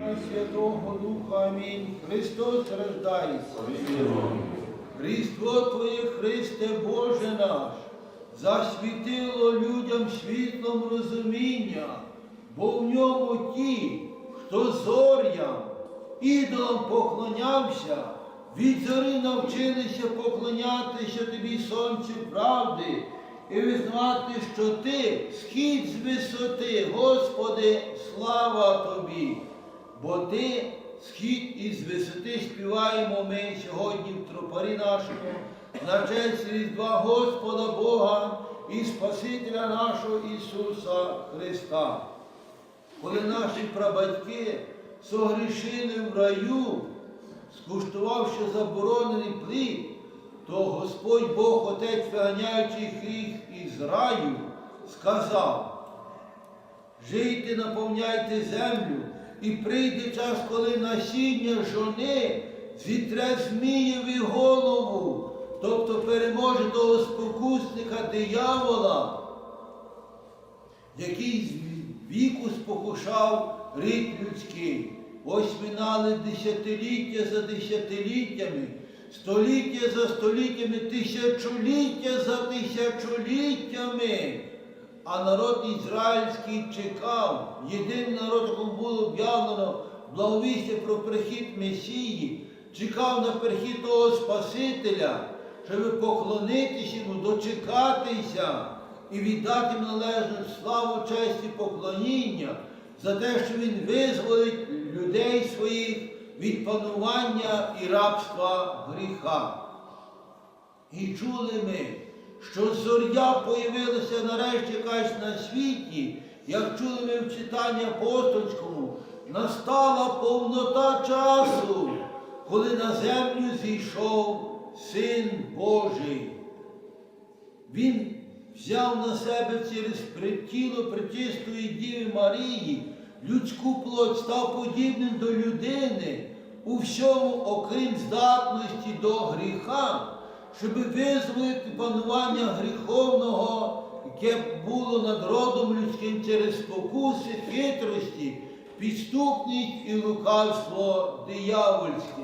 і Святого Духа. Амінь. Христос рождається. Різдво Твоє, Христе Боже наш, засвітило людям світлом розуміння, бо в ньому ті, хто зорям, ідолам поклонявся, від зори навчилися поклонятися тобі, сонцю правди, і визнавати, що ти схід з висоти, Господи, слава тобі, бо ти схід із висоти співаємо ми сьогодні в тропарі нашому, на честь Різдва Господа Бога і Спасителя нашого Ісуса Христа. Коли наші прабатьки согрішили в раю, скуштувавши заборонений плід, то Господь Бог, Отець, виганяючи гріх із раю, сказав, Жийте, наповняйте землю, і прийде час, коли насіння жони зітре Змієві голову, тобто переможе того спокусника диявола, який з віку спокушав рід людський. Ось минали десятиліття за десятиліттями, століття за століттями, тисячоліття за тисячоліттями. А народ ізраїльський чекав, єдиний народ, якому було об'явлено благовістя про прихід Месії, чекав на прихід того Спасителя, щоб поклонитися йому, дочекатися і віддати йому належну славу, честь і поклоніння за те, що він визволить людей своїх від панування і рабства гріха. І чули ми, що зоря появилася нарешті якась на світі, як чули ми в читанні апостольському, настала повнота часу, коли на землю зійшов Син Божий. Він взяв на себе через тіло пречистої Діви Марії, людську плоть, став подібним до людини у всьому, окрім здатності до гріха, щоб визволити панування гріховного, яке було над родом людським через спокуси, хитрості, підступність і лукавство диявольське.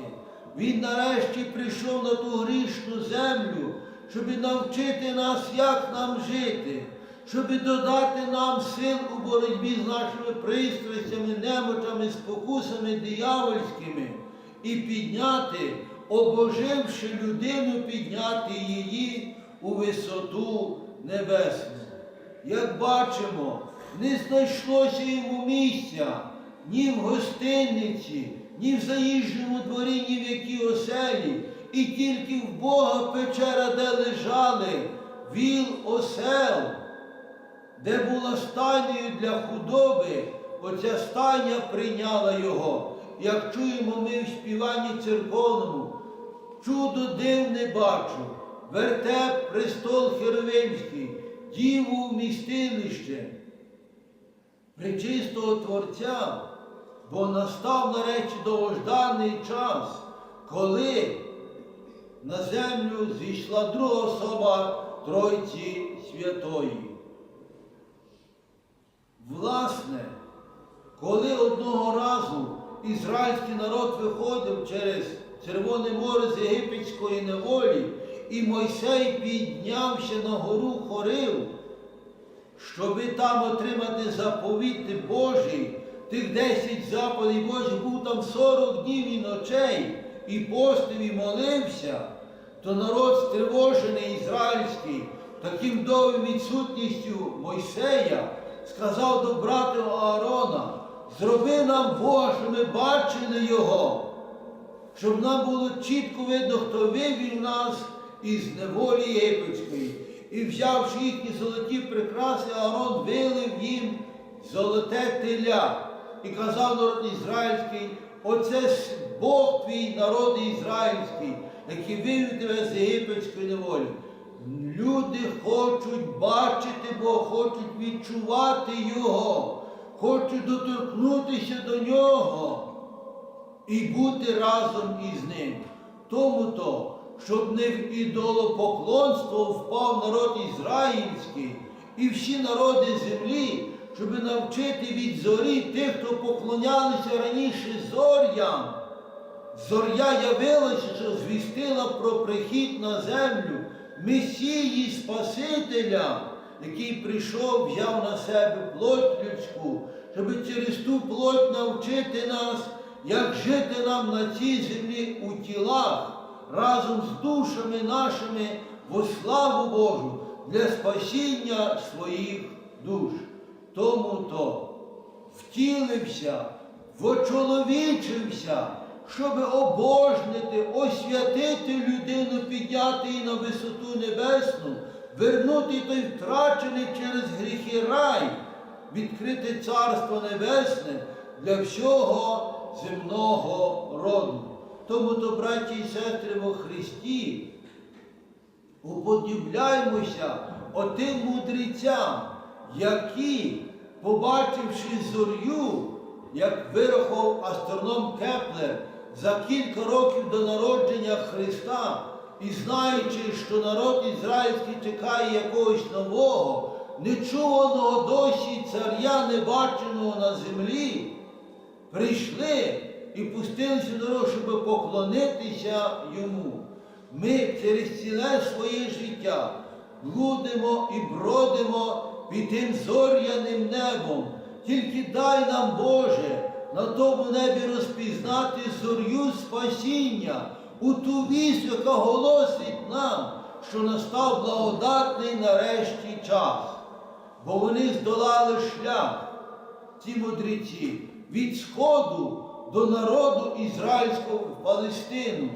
Він нарешті прийшов на ту грішну землю, щоб навчити нас, як нам жити, щоб додати нам сил у боротьбі з нашими пристрастями, немочами, спокусами диявольськими і підняти, обоживши людину, підняти її у висоту небесну. Як бачимо, не знайшлося йому місця ні в гостинниці, ні в заїжджому дворі, ні в якій оселі, і тільки в Бога печера, де лежали, віл осел, де була стайнею для худоби, оця стайня прийняла його. Як чуємо ми в співанні церковному, чудо дивне бачу, вертеп престол Херовимський, діву вмістилище, причистого Творця, бо настав нарешті довгожданий час, коли на землю зійшла друга особа Тройці Святої. Власне, коли одного разу ізраїльський народ виходив через Червоне море з єгипетської неволі, і Мойсей піднявся на гору Хорив, щоби там отримати заповіти Божі, тих 10 заповідей Божих, був там 40 днів і ночей, і постив, і молився, то народ стривожений ізраїльський, таким довгим відсутністю Мойсея, сказав до брата Аарона, зроби нам щоб ми бачили Його, щоб нам було чітко видно, хто вивів нас із неволі єгипетської. І взявши їхні золоті прикраси, Аарон вилив їм золоте теля і казав народ ізраїльський, оце Бог твій народ ізраїльський, який вивів тебе з єгипетської неволі. Люди хочуть бачити Бога, хочуть відчувати Його, хочуть доторкнутися до Нього і бути разом із Ним. Тому то, щоб не в ідолопоклонство впав народ ізраїльський і всі народи землі, щоб навчити від зорі тих, хто поклонялися раніше зорям. Зоря явилася, що звістила про прихід на землю Месії Спасителя, який прийшов, взяв на себе плоть людську, щоб через ту плоть навчити нас, як жити нам на цій землі у тілах разом з душами нашими во славу Божу для спасіння своїх душ. Тому то втілився, вочоловічився, щоб обожнити, освятити людину, підняти її на висоту небесну, вернути той втрачений через гріхи рай, відкрити Царство Небесне для всього земного роду. Тому то, браті і сестри во Христі, уподібляємося отим мудрецям, які, побачивши зорю, як вирахував астроном Кеплер за кілька років до народження Христа, і знаючи, що народ ізраїльський чекає якогось нового, нечуваного досі царя, небаченого на землі, прийшли і пустилися в дорогу, щоб поклонитися йому. Ми через ціле своє життя блудимо і бродимо під тим зоряним небом. Тільки дай нам, Боже, на тому небі розпізнати зорю спасіння, у ту вість, яка голосить нам, що настав благодатний нарешті час. Бо вони здолали шлях, ці мудреці, від Сходу до народу ізраїльського в Палестину.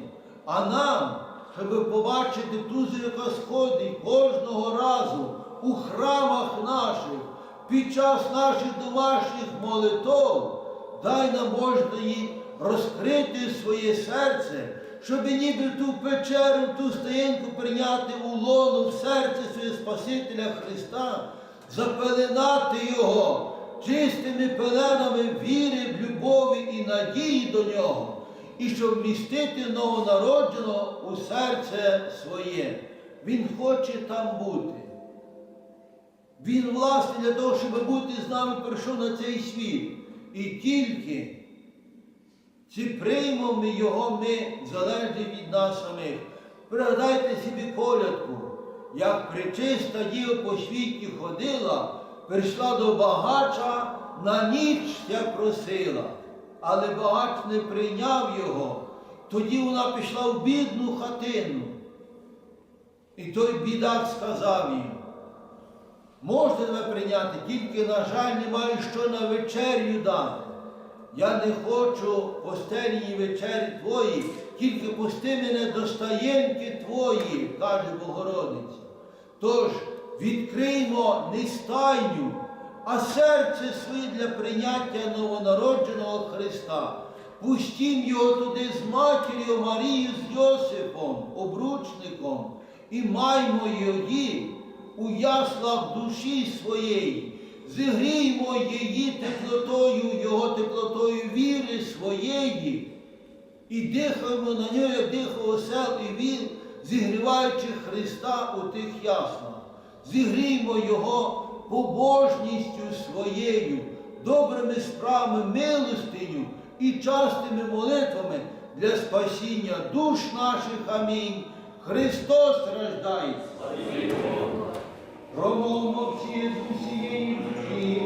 А нам, щоб побачити ту яка сходить кожного разу у храмах наших, під час наших домашніх молитов, дай нам можливість розкрити своє серце, щоб ніби ту печеру, ту стоянку прийняти у лону в серце своє Спасителя Христа, запеленати Його чистими пеленами віри, любові і надії до нього, і щоб вмістити новонародженого у серце своє. Він хоче там бути. Він, власне, для того, щоб бути з нами, прийшов на цей світ. І тільки чи приймемо його ми залежить від нас самих. Пригадайте собі колядку, як причиста діва по світі ходила, прийшла до багача, на ніч ся просила, але багач не прийняв його. Тоді вона пішла в бідну хатину. І той бідак сказав їй, можна тебе прийняти, тільки, на жаль, не маю що на вечерю дати. Я не хочу постельні вечері твої, тільки пусти мене до стаєнки твої, каже Богородиця. Тож відкриймо не стайню, а серце своє для прийняття новонародженого Христа. Пустім його туди з матір'ю Марією з Йосипом, обручником, і маймо її у яслах душі своєї, зігріймо її теплотою, його теплотою віри своєї, і дихаємо на нього, як дихав осел і він, зігріваючи Христа у тих яслах зігріймо Його побожністю своєю, добрими справами, милостиню і частими молитвами для спасіння душ наших. Амінь. Христос рождає. Промовмо всі з усієї душі.